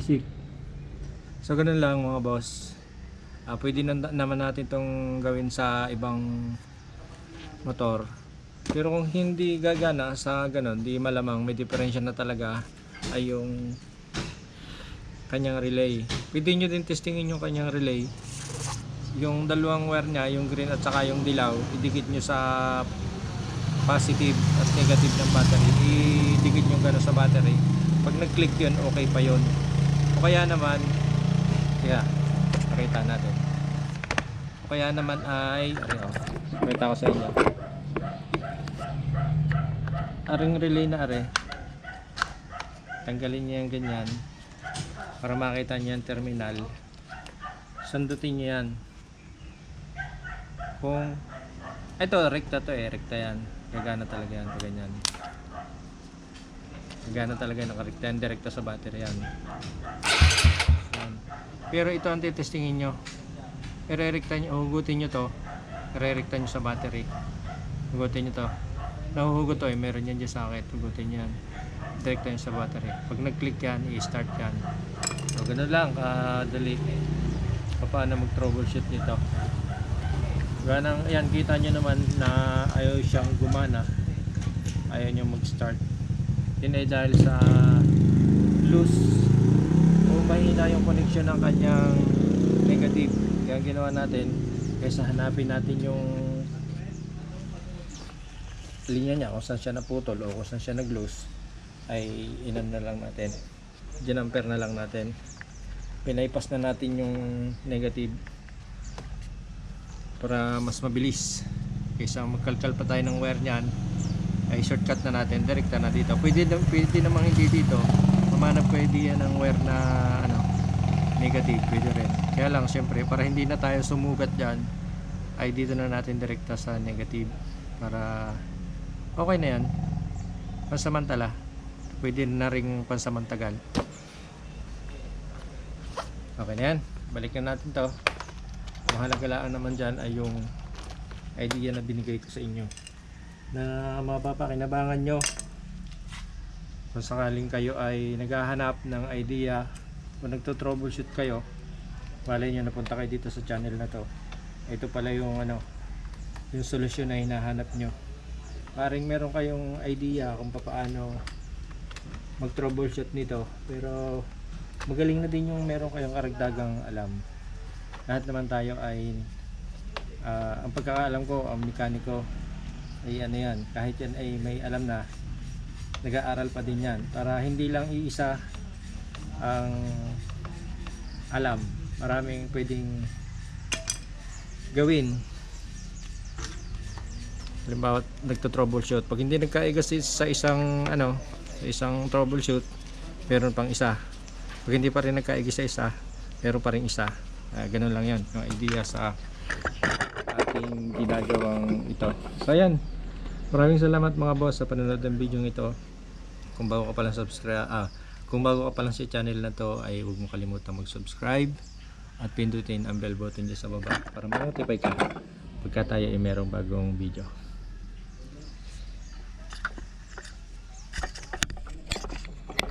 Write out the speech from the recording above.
basic. So ganun lang mga boss. Ah, pwede na, naman natin tong gawin sa ibang motor. Pero kung hindi gagana sa ganun di malamang may diferensya na talaga ay yung kanyang relay. Pwede nyo din testingin yung kanyang relay. Yung dalawang wire niya yung green at saka yung dilaw idikit nyo sa positive at negative ng battery. Idikit nyo gano'n sa battery. Pag nag-click yun okay pa yun o kaya naman kaya nakita natin. O kaya naman ay ari oh pakita ko sa inyo. Aring relay na are. Tanggalin niya yung ganyan para makita niya yung terminal. Sundutin niyo yan. Kung ito rekta to eh rekta yan. Gagana talaga yan ganyan gagana talaga nakarekta direkta sa battery yan. Yan. pero ito ang titestingin nyo. Irerekta nyo hugutin nyo to. Irerekta nyo sa battery. Hugutin nyo to. Nahuhugot to eh meron yan dyan sa akin. Hugutin yan. Direkta nyo sa battery. Pag nag click yan i-start yan. So ganun lang kadali. Paano mag troubleshoot nito? Ganang yan kita nyo naman na ayaw siyang gumana. Ayaw nyo mag yun ay dahil sa loose o mahina yung connection ng kanyang negative. Kaya ginawa natin kaysa hanapin natin yung linya niya kung saan siya naputol o kung saan siya nag loose ay inan na lang natin. Ginamper na lang natin. Pinaypas na natin yung negative para mas mabilis kaysa magkalkal pa tayo ng wire niyan ay shortcut na natin. Direkta na dito. Pwede, na- pwede namang hindi dito. Mamanap pwede yan ng wire na ano negative. Pwede rin. Kaya lang syempre para hindi na tayo sumugat dyan ay dito na natin direkta sa negative para okay na yan. Pansamantala pwede na ring pansamantagal. Okay na yan. Balikan natin to. Mahalaga naman dyan ay yung idea na binigay ko sa inyo na mapapakinabangan nyo. Kung sakaling kayo ay naghahanap ng idea o nagto-troubleshoot kayo malay nyo napunta kayo dito sa channel na to. Ito pala yung ano yung solusyon na hinahanap nyo. Paring meron kayong idea kung paano mag troubleshoot nito pero magaling na din yung meron kayong karagdagang alam. Lahat naman tayo ay ah, ang pagkakaalam ko ang mekaniko ay ano yan? Kahit yan ay may alam na nag-aaral pa din yan. Para hindi lang iisa ang alam maraming pwedeng gawin. Halimbawa nagto-troubleshoot. Pag hindi nagkaiga si- sa isang ano sa isang troubleshoot meron pang isa. Pag hindi pa rin nagkaiga sa isa meron pa rin isa. Ah, ganun lang yan yung idea sa ating ginagawang ito. So ayan. Maraming salamat mga boss sa panonood ng video ito. Kung bago ka pa lang subscribe ah, kung bago ka pa lang sa channel na to ay huwag mo kalimutan mag subscribe at pindutin ang bell button dyan sa baba para ma-notify ka pagka tayo ay merong bagong video